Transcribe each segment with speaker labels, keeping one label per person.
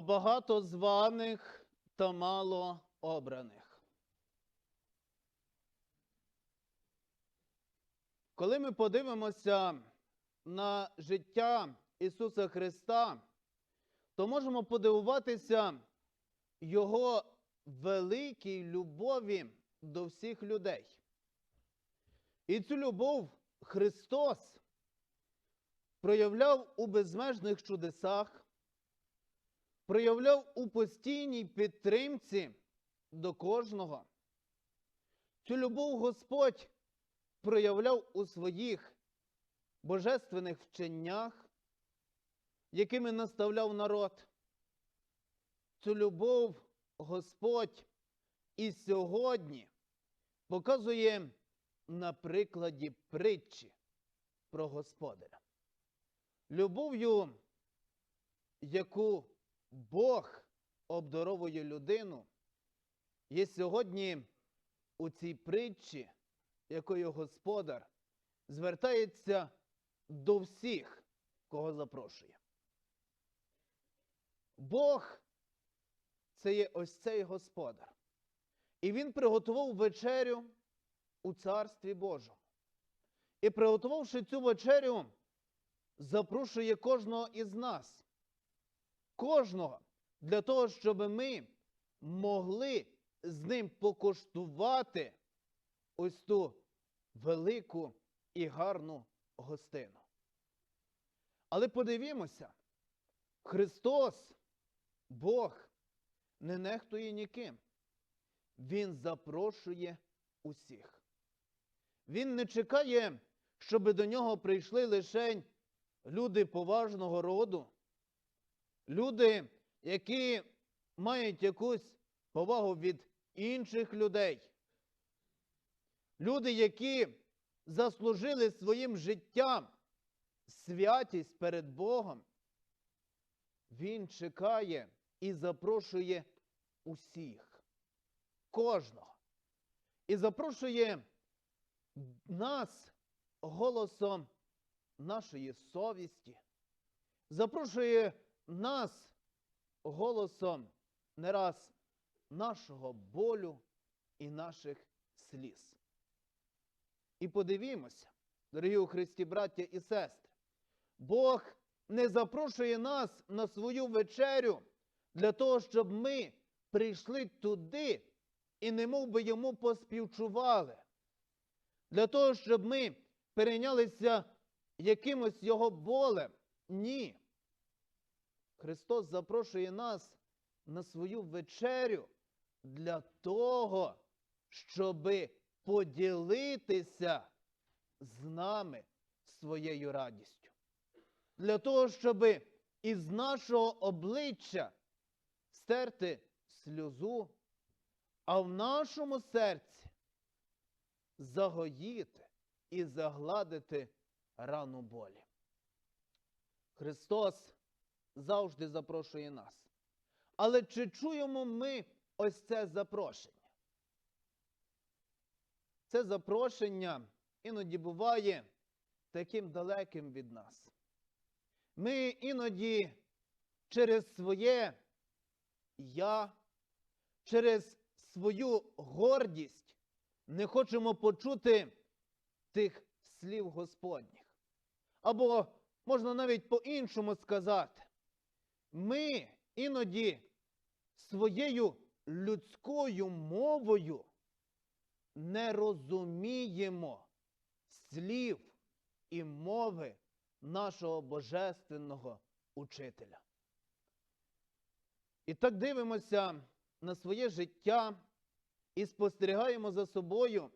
Speaker 1: бо багато званих та мало обраних. Коли ми подивимося на життя Ісуса Христа, то можемо подивуватися Його великій любові до всіх людей. І цю любов Христос проявляв у безмежних чудесах, проявляв у постійній підтримці до кожного. Цю любов Господь проявляв у своїх божественних вченнях, якими наставляв народ. Цю любов Господь і сьогодні показує на прикладі притчі про Господаря. Любов'ю, яку Бог обдаровує людину, є сьогодні у цій притчі, якою Господар звертається до всіх, кого запрошує. Бог це є ось цей Господар. І Він приготував вечерю у Царстві Божому. І приготувавши цю вечерю, запрошує кожного із нас, кожного, для того, щоб ми могли з ним покуштувати ось ту велику і гарну гостину. Але подивімося, Христос, Бог, не нехтує ніким. Він запрошує усіх. Він не чекає, щоб до нього прийшли лише люди поважного роду, люди, які мають якусь повагу від інших людей, люди, які заслужили своїм життям святість перед Богом. Він чекає і запрошує усіх, кожного. І запрошує нас голосом нашої совісті, запрошує нас голосом не раз нашого болю і наших сліз. І подивімося, дорогі у Христі, браття і сестри, Бог не запрошує нас на свою вечерю для того, щоб ми прийшли туди і немов би йому поспівчували, для того, щоб ми перейнялися якимось його болем. Ні. Христос запрошує нас на свою вечерю для того, щоби поділитися з нами своєю радістю. Для того, щоб із нашого обличчя стерти сльозу, а в нашому серці загоїти і загладити рану болі. Христос завжди запрошує нас. Але чи чуємо ми ось це запрошення? Це запрошення іноді буває таким далеким від нас. Ми іноді через своє я, через свою гордість не хочемо почути тих слів Господніх. Або можна навіть по-іншому сказати, ми іноді своєю людською мовою не розуміємо слів і мови нашого божественного учителя. І так дивимося на своє життя і спостерігаємо за собою,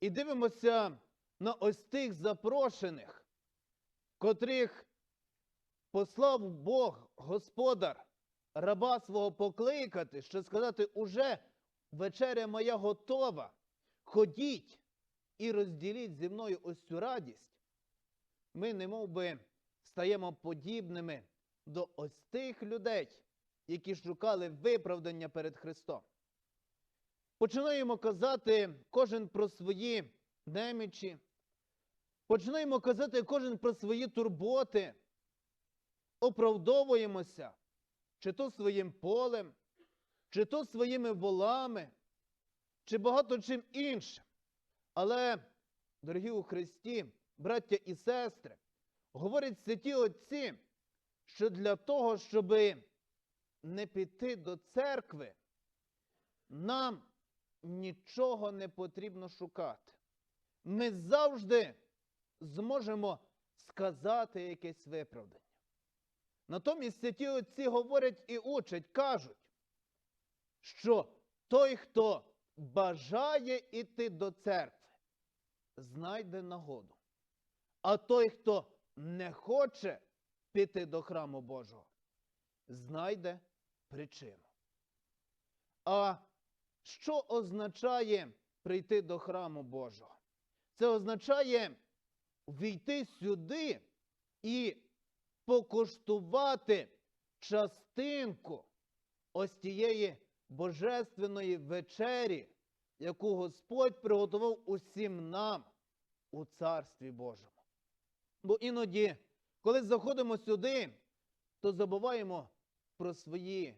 Speaker 1: і дивимося на ось тих запрошених, котрих послав Бог, Господар, раба свого покликати, що сказати, уже вечеря моя готова. Ходіть і розділіть зі мною ось цю радість. Ми не би, стаємо подібними до ось тих людей, які шукали виправдання перед Христом. Починаємо казати кожен про свої немічі, починаємо казати кожен про свої турботи, оправдовуємося, чи то своїм полем, чи то своїми волами, чи багато чим іншим. Але, дорогі у Христі, браття і сестри, говорять святі отці, що для того, щоб не піти до церкви, нам нічого не потрібно шукати. Ми завжди зможемо сказати якесь виправдання. Натомість святі отці говорять і учать, кажуть, що той, хто бажає іти до церкви, знайде нагоду. А той, хто не хоче піти до храму Божого, знайде причину. А що означає прийти до храму Божого? Це означає війти сюди і покуштувати частинку ось тієї божественної вечері, яку Господь приготував усім нам у Царстві Божому. Бо іноді, коли заходимо сюди, то забуваємо про свої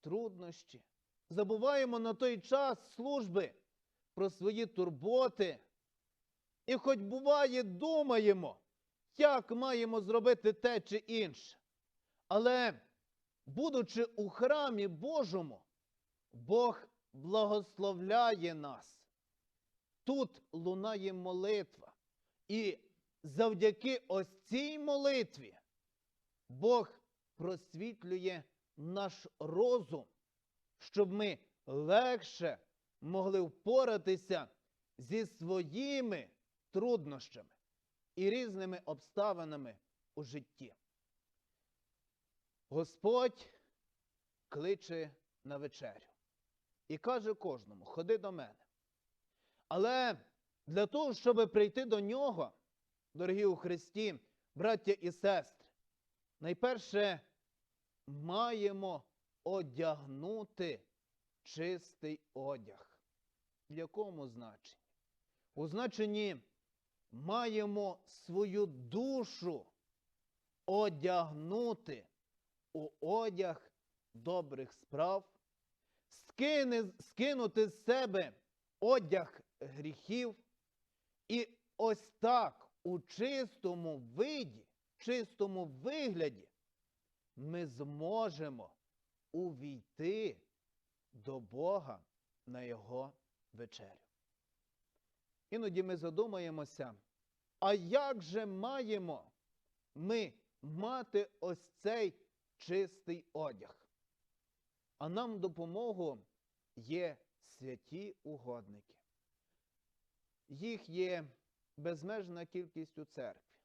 Speaker 1: труднощі, забуваємо на той час служби про свої турботи. І хоч буває, думаємо, як маємо зробити те чи інше. Але, будучи у храмі Божому, Бог благословляє нас. Тут лунає молитва. І завдяки ось цій молитві Бог просвітлює наш розум, щоб ми легше могли впоратися зі своїми труднощами і різними обставинами у житті. Господь кличе на вечерю і каже кожному: ходи до мене. Але для того, щоб прийти до нього, дорогі у Христі, браття і сестри, найперше маємо одягнути чистий одяг. В якому значенні? У значенні маємо свою душу одягнути у одяг добрих справ, скинути з себе одяг гріхів, і ось так у чистому виді, чистому вигляді ми зможемо увійти до Бога на Його вечерю. Іноді ми задумаємося, а як же маємо ми мати ось цей чистий одяг? А нам допомогу є святі угодники. Їх є безмежна кількість у церкві.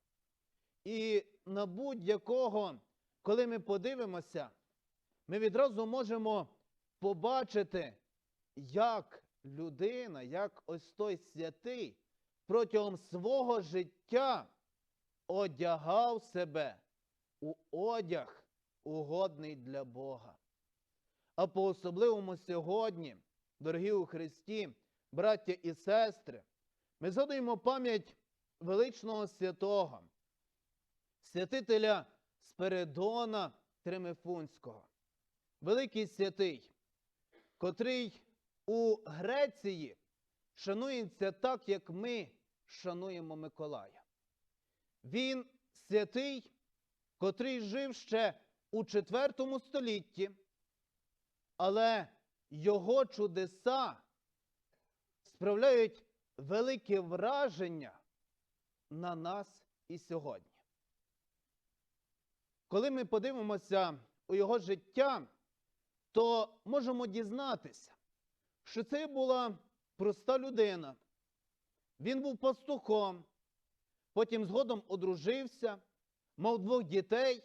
Speaker 1: І на будь-якого, коли ми подивимося, ми відразу можемо побачити, як людина, як ось той святий, протягом свого життя одягав себе у одяг, угодний для Бога. А по особливому сьогодні, дорогі у Христі, браття і сестри, ми згадуємо пам'ять величного святого, святителя Спиридона Тримифунського, великий святий, котрий у Греції шанується так, як ми шануємо Миколая. Він святий, котрий жив ще у IV столітті, але його чудеса справляють велике враження на нас і сьогодні. Коли ми подивимося у його життя, то можемо дізнатися, що це була проста людина. Він був пастухом, потім згодом одружився, мав двох дітей,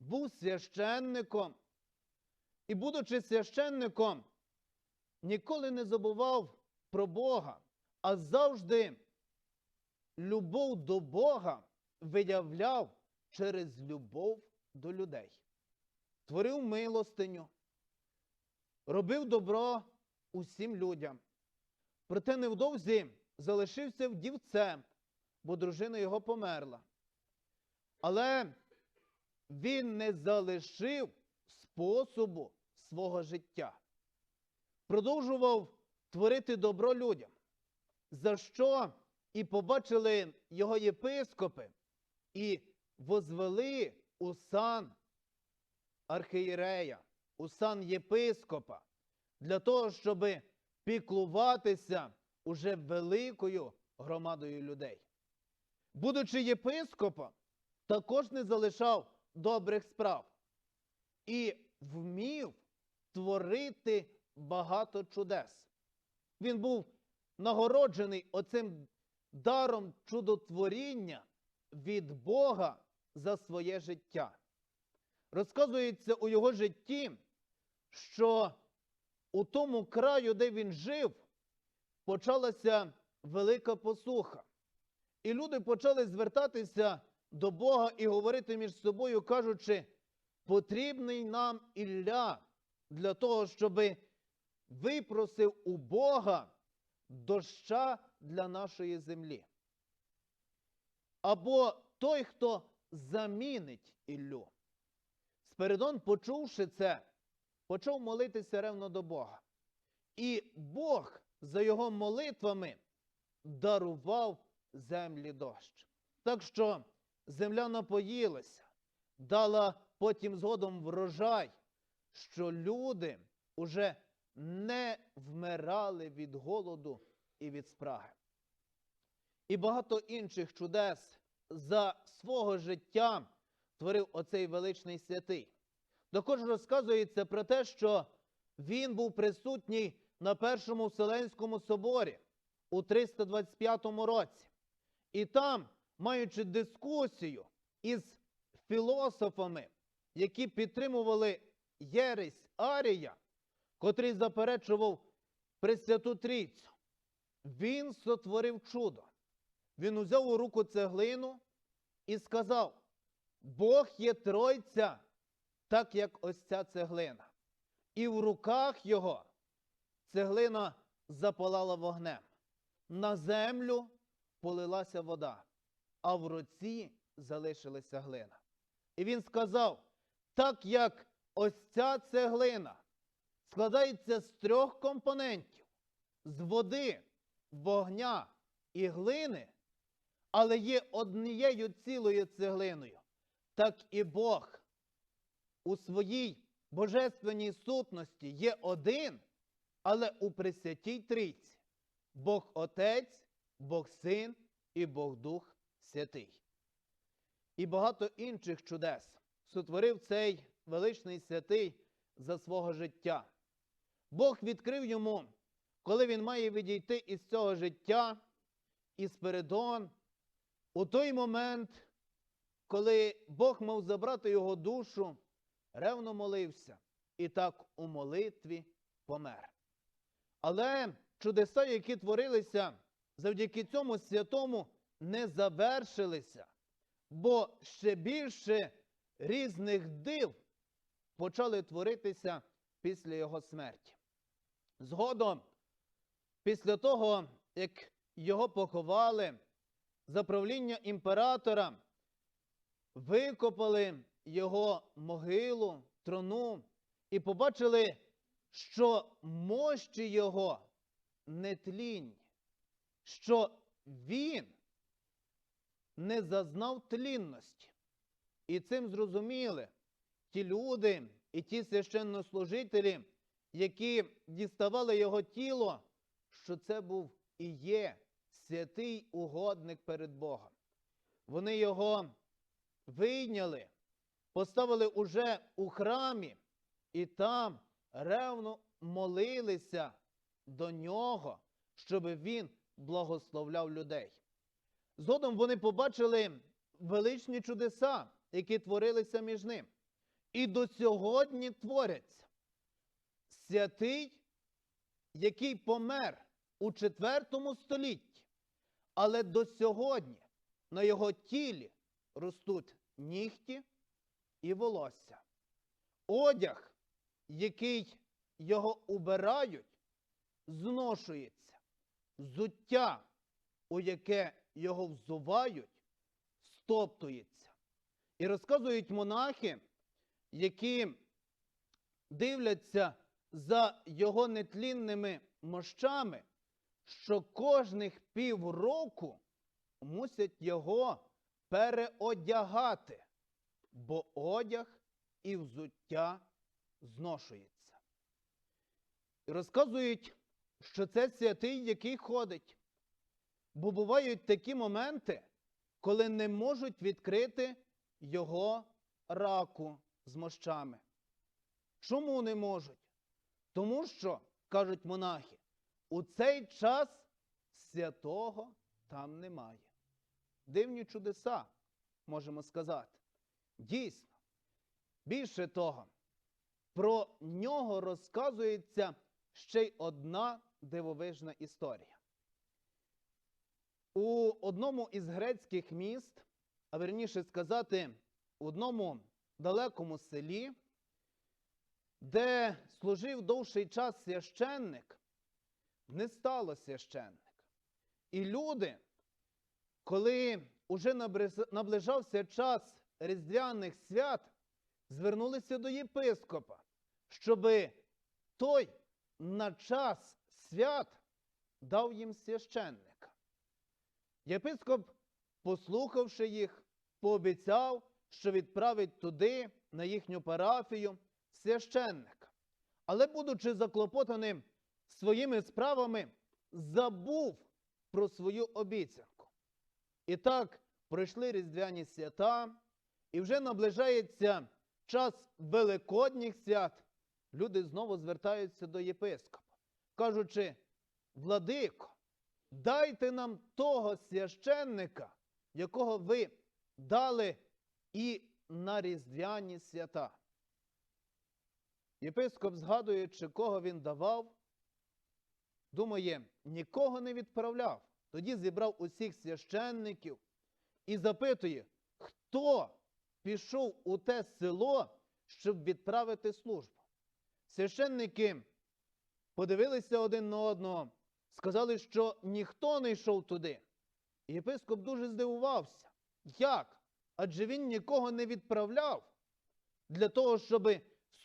Speaker 1: був священником. І, будучи священником, ніколи не забував про Бога, а завжди любов до Бога виявляв через любов до людей. Творив милостиню, робив добро усім людям. Проте невдовзі залишився вдівцем, бо дружина його померла. Але він не залишив способу свого життя. Продовжував творити добро людям, за що і побачили його єпископи, і возвели у сан архієрея, у сан єпископа, для того, щоб піклуватися уже великою громадою людей. Будучи єпископом, також не залишав добрих справ і вмів творити багато чудес. Він був нагороджений оцим даром чудотворіння від Бога за своє життя. Розказується у його житті, що у тому краю, де він жив, почалася велика посуха. І люди почали звертатися до Бога і говорити між собою, кажучи, потрібний нам Ілля для того, щоб випросив у Бога доща для нашої землі. Або той, хто замінить Іллю. Спиридон, почувши це, почав молитися ревно до Бога. І Бог за його молитвами дарував землі дощ. Так що земля напоїлася, дала потім згодом врожай, що люди уже не вмирали від голоду і від спраги. І багато інших чудес за свого життя творив оцей величний святий. Також розказується про те, що він був присутній на Першому Вселенському соборі у 325 році. І там, маючи дискусію із філософами, які підтримували Єресь Арія, котрий заперечував Пресвяту Трійцю, він сотворив чудо. Він узяв у руку цеглину і сказав: Бог є Тройця, так як ось ця цеглина. І в руках його цеглина запалала вогнем. На землю полилася вода, а в руці залишилася глина. І він сказав: так як ось ця цеглина складається з трьох компонентів: з води, вогня і глини, але є однією цілою цеглиною, так і Бог у своїй божественній сутності є один, але у Пресвятій Трійці Бог Отець, Бог Син і Бог Дух Святий. І багато інших чудес сотворив цей величний святий за свого життя. Бог відкрив йому, коли він має відійти із цього життя, і Спиридон, у той момент, коли Бог мав забрати його душу, ревно молився і так у молитві помер. Але чудеса, які творилися завдяки цьому святому, не завершилися, бо ще більше різних див почали творитися після його смерті. Згодом, після того, як його поховали, за правління імператора викопали його могилу, трону і побачили, що мощі його нетлінні, що він не зазнав тлінності. І цим зрозуміли ті люди і ті священнослужителі, які діставали його тіло, що це був і є святий угодник перед Богом. Вони його вийняли, поставили уже у храмі і там ревно молилися до нього, щоб він благословляв людей. Згодом вони побачили величні чудеса, які творилися між ним. І до сьогодні творяться. Святий, який помер у IV столітті, але до сьогодні на його тілі ростуть нігті і волосся. Одяг, який його убирають, зношується. Взуття, у яке його взувають, стоптується. І розказують монахи, які дивляться за його нетлінними мощами, що кожних півроку мусять його переодягати, бо одяг і взуття зношується. І розказують, що це святий, який ходить. Бо бувають такі моменти, коли не можуть відкрити його раку з мощами. Чому не можуть? Тому що, кажуть монахи, у цей час святого там немає. Дивні чудеса, можемо сказати. Дійсно, більше того, про нього розказується ще й одна дивовижна історія. У одному із грецьких міст, а верніше сказати, у одному далекому селі, де служив довший час священник, не стало священника. І люди, коли уже наближався час різдвяних свят, звернулися до єпископа, щоби той на час свят дав їм священника. Єпископ, послухавши їх, пообіцяв, що відправить туди, на їхню парафію, священника. Але, будучи заклопотаним своїми справами, забув про свою обіцянку. І так пройшли різдвяні свята, і вже наближається час великодніх свят. Люди знову звертаються до єпископа, кажучи, владико, дайте нам того священника, якого ви дали і на різдвяні свята. Єпископ, згадуючи, кого він давав, думає, нікого не відправляв. Тоді зібрав усіх священників і запитує, хто пішов у те село, щоб відправити службу. Священники подивилися один на одного, сказали, що ніхто не йшов туди. І єпископ дуже здивувався. Як? Адже він нікого не відправляв для того, щоб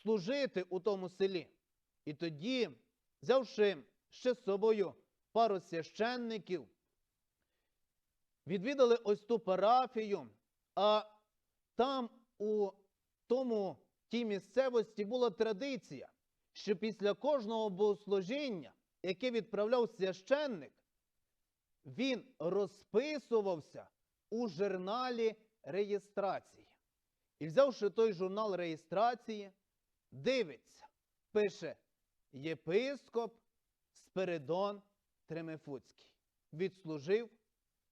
Speaker 1: служити у тому селі. І тоді, взявши ще з собою пару священників, відвідали ось ту парафію, а там у тому тій місцевості була традиція, що після кожного богослужіння, яке відправляв священник, він розписувався у журналі реєстрації. І взявши той журнал реєстрації, дивиться, пише єпископ Спиридон Тремефуцький. Відслужив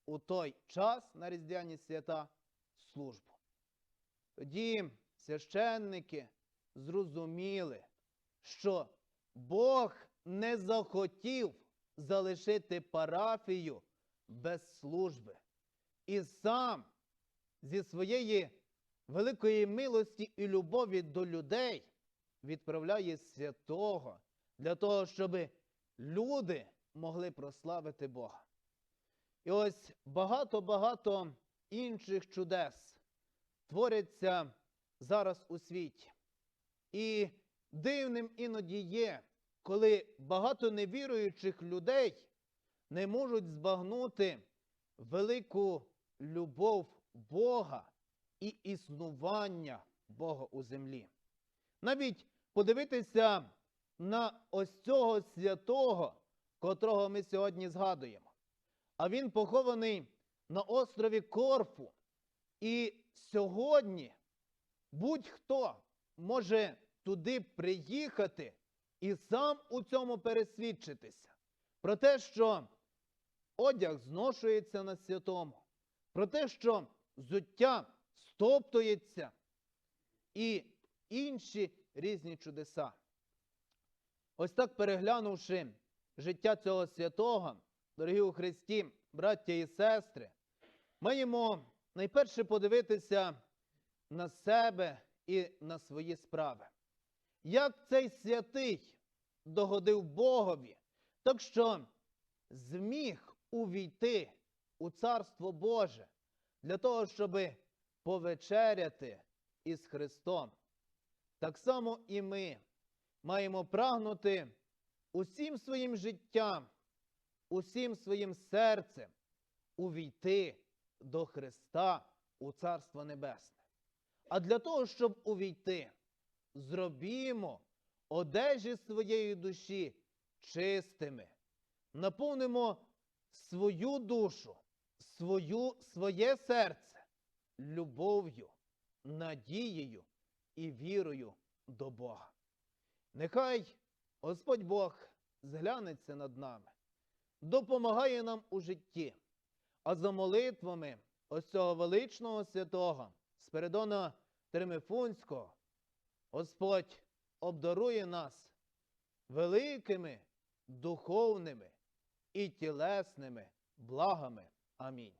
Speaker 1: у той час на Різдвяні свята службу. Тоді священники зрозуміли, що Бог не захотів залишити парафію без служби. І сам зі своєї великої милості і любові до людей відправляє святого для того, щоб люди могли прославити Бога. І ось багато-багато інших чудес творяться зараз у світі. І дивним іноді є, коли багато невіруючих людей не можуть збагнути велику любов Бога і існування Бога у землі. Навіть подивитися на ось цього святого, котрого ми сьогодні згадуємо. А він похований на острові Корфу. І сьогодні будь-хто може туди приїхати і сам у цьому пересвідчитися. Про те, що одяг зношується на святому, про те, що зуття стоптується і інші різні чудеса. Ось так переглянувши життя цього святого, дорогі у Христі, браття і сестри, маємо найперше подивитися на себе і на свої справи. Як цей святий догодив Богові, так що зміг увійти у Царство Боже для того, щоб повечеряти із Христом. Так само і ми маємо прагнути усім своїм життям, усім своїм серцем увійти до Христа у Царство Небесне. А для того, щоб увійти, зробімо одежі своєї душі чистими, наповнимо свою душу, свою, своє серце любов'ю, надією і вірою до Бога. Нехай Господь Бог зглянеться над нами, допомагає нам у житті, а за молитвами ось цього величного святого Спиридона Тримифунського Господь обдарує нас великими духовними і тілесними благами. Амінь.